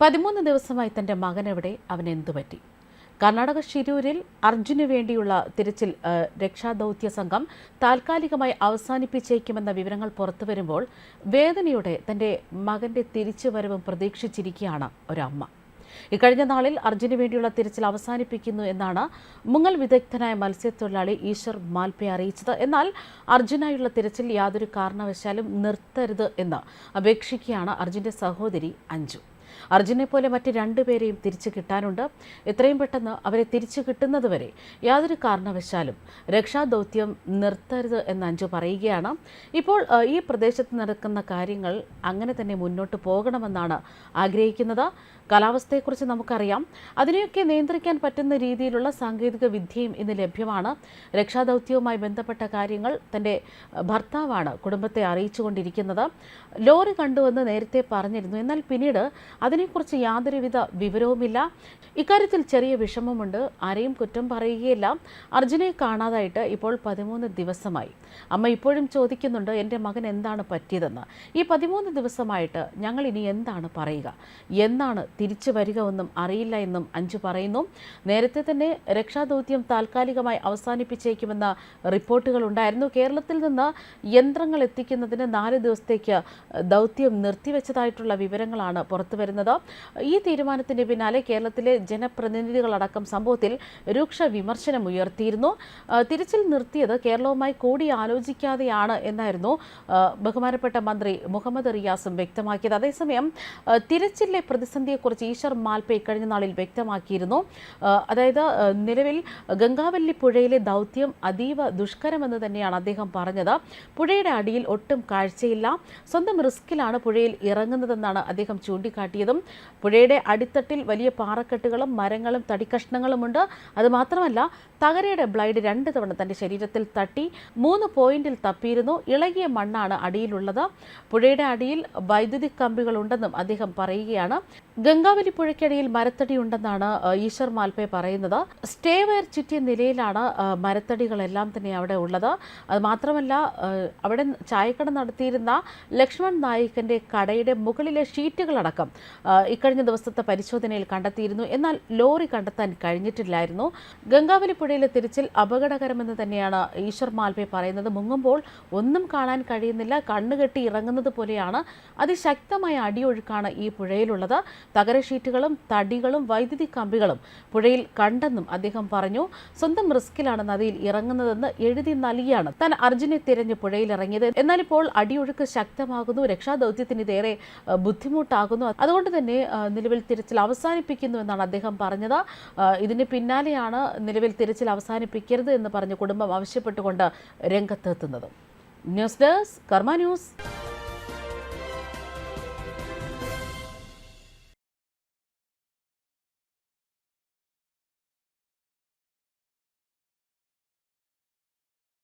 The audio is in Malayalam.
പതിമൂന്ന് ദിവസമായി തന്റെ മകനെവിടെ അവൻ എന്തു പറ്റി കർണാടക ഷിരൂരിൽ അർജുന് വേണ്ടിയുള്ള തിരച്ചിൽ രക്ഷാദൗത്യ സംഘം താൽക്കാലികമായി അവസാനിപ്പിച്ചേക്കുമെന്ന വിവരങ്ങൾ പുറത്തുവരുമ്പോൾ വേദനയോടെ തന്റെ മകന്റെ തിരിച്ചുവരവും പ്രതീക്ഷിച്ചിരിക്കുകയാണ് ഒരമ്മ. ഇക്കഴിഞ്ഞ നാളിൽ അർജുന് വേണ്ടിയുള്ള തിരച്ചിൽ അവസാനിപ്പിക്കുന്നു എന്നാണ് മുങ്ങൽ വിദഗ്ധനായ മത്സ്യത്തൊഴിലാളി ഈശ്വർ മാൽപെ അറിയിച്ചത്. എന്നാൽ അർജുനായുള്ള തിരച്ചിൽ യാതൊരു കാരണവശാലും നിർത്തരുത് എന്ന് അപേക്ഷിക്കുകയാണ് അർജുന്റെ സഹോദരി അഞ്ജു. അർജുനെ പോലെ മറ്റ് രണ്ടുപേരെയും തിരിച്ചു കിട്ടാനുണ്ട്. എത്രയും പെട്ടെന്ന് അവരെ തിരിച്ചു കിട്ടുന്നതുവരെ യാതൊരു കാരണവശാലും രക്ഷാദൗത്യം നിർത്തരുത് എന്ന് അഞ്ചു പറയുകയാണ്. ഇപ്പോൾ ഈ പ്രദേശത്ത് നടക്കുന്ന കാര്യങ്ങൾ അങ്ങനെ തന്നെ മുന്നോട്ട് പോകണമെന്നാണ് ആഗ്രഹിക്കുന്നത്. കാലാവസ്ഥയെക്കുറിച്ച് നമുക്കറിയാം. അതിനെയൊക്കെ നിയന്ത്രിക്കാൻ പറ്റുന്ന രീതിയിലുള്ള സാങ്കേതിക വിദ്യയും ഇന്ന് ലഭ്യമാണ്. രക്ഷാദൗത്യവുമായി ബന്ധപ്പെട്ട കാര്യങ്ങൾ തന്റെ ഭർത്താവാണ് കുടുംബത്തെ അറിയിച്ചുകൊണ്ടിരിക്കുന്നത്. ലോറി കണ്ടുവെന്ന് നേരത്തെ പറഞ്ഞിരുന്നു. എന്നാൽ പിന്നീട് അതിനെക്കുറിച്ച് യാതൊരുവിധ വിവരവുമില്ല. ഇക്കാര്യത്തിൽ ചെറിയ വിഷമമുണ്ട്. ആരെയും കുറ്റം പറയുകയില്ല. അർജുനെ കാണാതായിട്ട് ഇപ്പോൾ പതിമൂന്ന് ദിവസമായി. അമ്മ ഇപ്പോഴും ചോദിക്കുന്നുണ്ട് എന്റെ മകൻ എന്താണ് പറ്റിയതെന്ന്? ഈ പതിമൂന്ന് ദിവസമായിട്ട് ഞങ്ങൾ ഇനി എന്താണ് പറയുക? എന്നാണ് തിരിച്ചു വരിക ഒന്നും അറിയില്ല എന്നും അഞ്ചു പറയുന്നു. നേരത്തെ തന്നെ രക്ഷാദൗത്യം താൽക്കാലികമായി അവസാനിപ്പിച്ചേക്കുമെന്ന റിപ്പോർട്ടുകൾ ഉണ്ടായിരുന്നു. കേരളത്തിൽ നിന്ന് യന്ത്രങ്ങൾ എത്തിക്കുന്നതിന് നാല് ദിവസത്തേക്ക് ദൗത്യം നിർത്തിവെച്ചതായിട്ടുള്ള വിവരങ്ങളാണ് പുറത്തു വരുന്നത്. ഈ തീരുമാനത്തിന് പിന്നാലെ കേരളത്തിലെ ജനപ്രതിനിധികളടക്കം സംഭവത്തിൽ രൂക്ഷ വിമർശനം ഉയർത്തിയിരുന്നു. തിരച്ചിൽ നിർത്തിയത് കേരളവുമായി കൂടി ആലോചിക്കാതെയാണ് എന്നായിരുന്നു ബഹുമാനപ്പെട്ട മന്ത്രി മുഹമ്മദ് റിയാസും വ്യക്തമാക്കിയത്. അതേസമയം തിരച്ചിലെ പ്രതിസന്ധിയെക്കുറിച്ച് ഈശ്വർ മാൽപെ കഴിഞ്ഞ നാളിൽ വ്യക്തമാക്കിയിരുന്നു. അതായത് നിലവിൽ ഗംഗാവല്ലി പുഴയിലെ ദൗത്യം അതീവ ദുഷ്കരമെന്ന് തന്നെയാണ് അദ്ദേഹം പറഞ്ഞത്. പുഴയുടെ അടിയിൽ ഒട്ടും കാഴ്ചയില്ല. സ്വന്തം റിസ്കിലാണ് പുഴയിൽ ഇറങ്ങുന്നതെന്നാണ് അദ്ദേഹം ചൂണ്ടിക്കാട്ടിയതും പുഴയുടെ അടിത്തട്ടിൽ വലിയ പാറക്കെട്ടുകളും മരങ്ങളും തടിക്കഷ്ണങ്ങളുമുണ്ട്. അതുമാത്രമല്ല തകരയുടെ ബ്ലൈഡ് രണ്ട് തവണ തന്റെ ശരീരത്തിൽ തട്ടി മൂന്ന് പോയിന്റിൽ തപ്പിയിരുന്നു. ഇളകിയ മണ്ണാണ് അടിയിലുള്ളത്. പുഴയുടെ അടിയിൽ വൈദ്യുതി കമ്പികളുണ്ടെന്നും അദ്ദേഹം പറയുകയാണ്. ഗംഗാവലി പുഴയ്ക്കടിയിൽ മരത്തടി ഉണ്ടെന്നാണ് ആ, ഈശ്വർ മാൽപ്പെ പറയുന്നത്. സ്റ്റേ വയർ ചുറ്റിയ നിലയിലാണ് മരത്തടികളെല്ലാം തന്നെ അവിടെ ഉള്ളത്. അത് മാത്രമല്ല അവിടെ ചായക്കട നടത്തിയിരുന്ന ലക്ഷ്മൺ നായിക്കന്റെ കടയുടെ മുകളിലെ ഷീറ്റുകളടക്കം ഇക്കഴിഞ്ഞ ദിവസത്തെ പരിശോധനയിൽ കണ്ടെത്തിയിരുന്നു. എന്നാൽ ലോറി കണ്ടെത്താൻ കഴിഞ്ഞിട്ടില്ലായിരുന്നു. ഗംഗാവലി പുഴയിലെ തിരച്ചിൽ അപകടകരമെന്ന് തന്നെയാണ് ഈശ്വർ മാൽപ്പെ പറയുന്നത്. മുങ്ങുമ്പോൾ ഒന്നും കാണാൻ കഴിയുന്നില്ല. കണ്ണുകെട്ടി ഇറങ്ങുന്നത് പോലെയാണ്. അതിശക്തമായ അടിയൊഴുക്കാണ് ഈ പുഴയിലുള്ളത്. തകര ഷീറ്റുകളും തടികളും വൈദ്യുതി കമ്പികളും പുഴയിൽ കണ്ടെന്നും അദ്ദേഹം പറഞ്ഞു. സ്വന്തം റിസ്കിലാണ് നദിയിൽ ഇറങ്ങുന്നതെന്ന് എഴുതി നൽകിയാണ് താൻ അർജുനെ തിരഞ്ഞ് പുഴയിൽ ഇറങ്ങിയത് എന്നാൽ ഇപ്പോൾ അടിയൊഴുക്ക് ശക്തമാകുന്നു രക്ഷാദൗത്യത്തിന് ഇതേറെ ബുദ്ധിമുട്ടാകുന്നു. അതുകൊണ്ട് തന്നെ നിലവിൽ തിരച്ചിൽ അവസാനിപ്പിക്കുന്നു എന്നാണ് അദ്ദേഹം പറഞ്ഞത്. ഇതിന് പിന്നാലെയാണ് നിലവിൽ തിരച്ചിൽ അവസാനിപ്പിക്കരുത് എന്ന് പറഞ്ഞ് കുടുംബം ആവശ്യപ്പെട്ടുകൊണ്ട് രംഗത്തെത്തുന്നത്. News desk Karma news.